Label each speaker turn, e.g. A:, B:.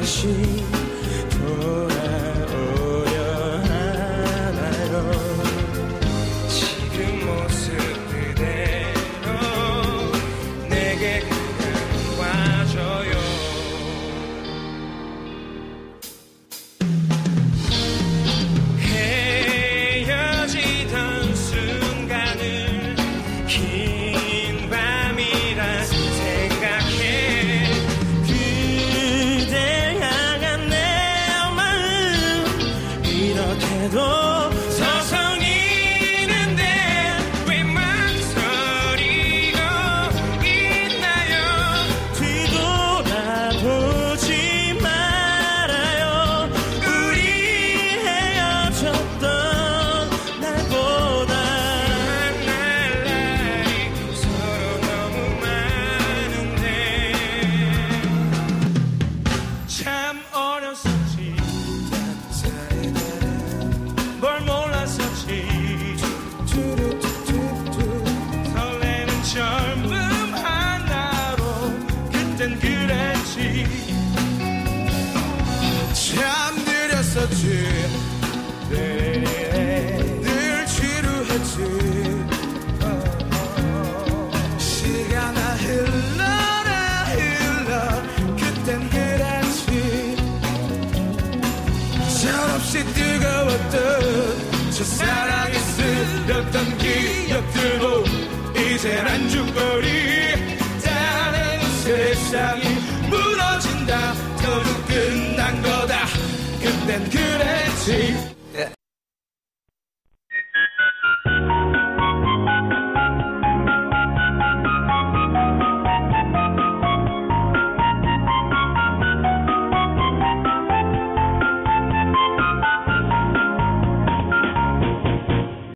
A: 다 이 느렸었지. 늘 지루했지. 시간아 흘러라 흘러. 그땐 그랬지. 철없이 뜨거웠던 저 사랑이 쓰렸던 기억들도 이젠 안주거리. 다른 세상이 무너진다. 거다 그 see.